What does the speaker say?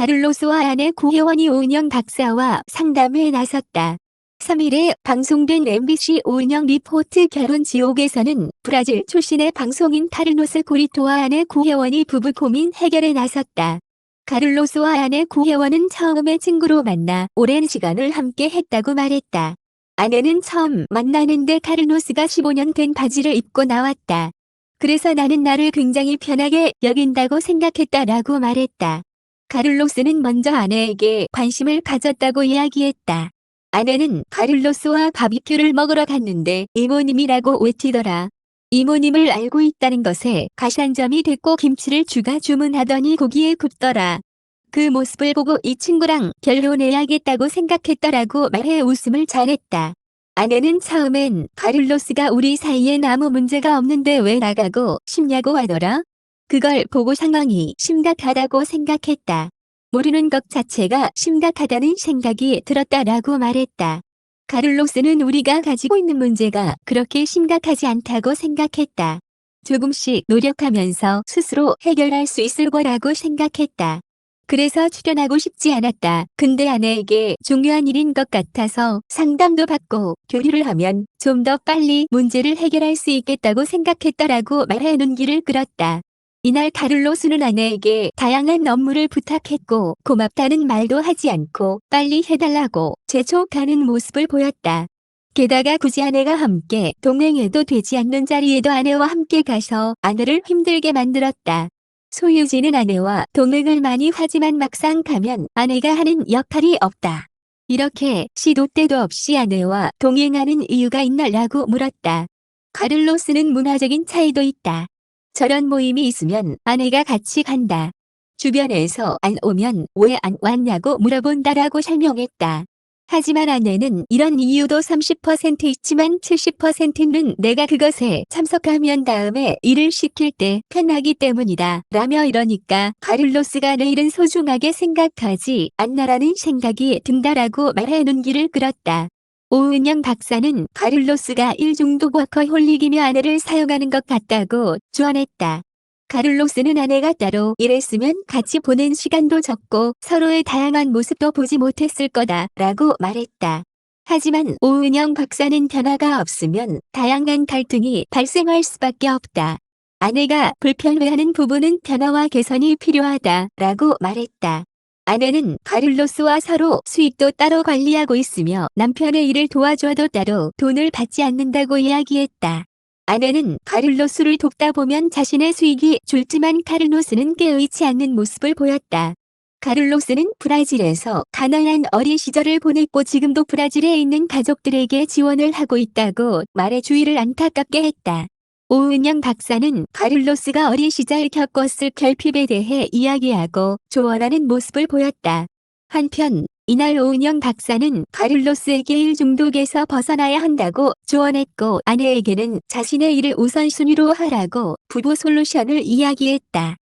카를로스와 아내 구혜원이 오은영 박사와 상담에 나섰다. 3일에 방송된 MBC 오은영 리포트 결혼 지옥에서는 브라질 출신의 방송인 카를로스 고리토와 아내 구혜원이 부부 고민 해결에 나섰다. 카를로스와 아내 구혜원은 처음에 친구로 만나 오랜 시간을 함께 했다고 말했다. 아내는 처음 만나는데 카를로스가 15년 된 바지를 입고 나왔다. 그래서 나는 나를 굉장히 편하게 여긴다고 생각했다라고 말했다. 카를로스는 먼저 아내에게 관심을 가졌다고 이야기했다. 아내는 카를로스와 바비큐를 먹으러 갔는데 이모님이라고 외치더라. 이모님을 알고 있다는 것에 가산점이 됐고 김치를 추가 주문하더니 고기에 굽더라. 그 모습을 보고 이 친구랑 결혼해야겠다고 생각했더라고 말해 웃음을 잘했다. 아내는 처음엔 카를로스가 우리 사이엔 아무 문제가 없는데 왜 나가고 싶냐고 하더라. 그걸 보고 상황이 심각하다고 생각했다. 모르는 것 자체가 심각하다는 생각이 들었다라고 말했다. 카를로스는 우리가 가지고 있는 문제가 그렇게 심각하지 않다고 생각했다. 조금씩 노력하면서 스스로 해결할 수 있을 거라고 생각했다. 그래서 출연하고 싶지 않았다. 근데 아내에게 중요한 일인 것 같아서 상담도 받고 교류를 하면 좀 더 빨리 문제를 해결할 수 있겠다고 생각했더라고 말해 눈길을 끌었다. 이날 카를로스는 아내에게 다양한 업무를 부탁했고 고맙다는 말도 하지 않고 빨리 해달라고 재촉하는 모습을 보였다. 게다가 굳이 아내가 함께 동행해도 되지 않는 자리에도 아내와 함께 가서 아내를 힘들게 만들었다. 소유지는 아내와 동행을 많이 하지만 막상 가면 아내가 하는 역할이 없다. 이렇게 시도 때도 없이 아내와 동행하는 이유가 있나라고 물었다. 카를로스는 문화적인 차이도 있다. 저런 모임이 있으면 아내가 같이 간다. 주변에서 안 오면 왜 안 왔냐고 물어본다라고 설명했다. 하지만 아내는 이런 이유도 30% 있지만 70%는 내가 그것에 참석하면 다음에 일을 시킬 때 편하기 때문이다. 라며 이러니까 카를로스가 내일은 소중하게 생각하지 않나라는 생각이 든다라고 말해 눈길을 끌었다. 오은영 박사는 카를로스가 일중독 워커홀릭이며 아내를 사용하는 것 같다고 조언했다. 카를로스는 아내가 따로 일했으면 같이 보낸 시간도 적고 서로의 다양한 모습도 보지 못했을 거다 라고 말했다. 하지만 오은영 박사는 변화가 없으면 다양한 갈등이 발생할 수밖에 없다. 아내가 불편해하는 부분은 변화와 개선이 필요하다 라고 말했다. 아내는 카를로스와 서로 수익도 따로 관리하고 있으며 남편의 일을 도와줘도 따로 돈을 받지 않는다고 이야기했다. 아내는 카를로스를 돕다 보면 자신의 수익이 줄지만 카를로스는 깨어있지 않는 모습을 보였다. 카를로스는 브라질에서 가난한 어린 시절을 보냈고 지금도 브라질에 있는 가족들에게 지원을 하고 있다고 말해 주위를 안타깝게 했다. 오은영 박사는 카를로스가 어린 시절 겪었을 결핍에 대해 이야기하고 조언하는 모습을 보였다. 한편 이날 오은영 박사는 카를로스에게 일 중독에서 벗어나야 한다고 조언했고 아내에게는 자신의 일을 우선순위로 하라고 부부 솔루션을 이야기했다.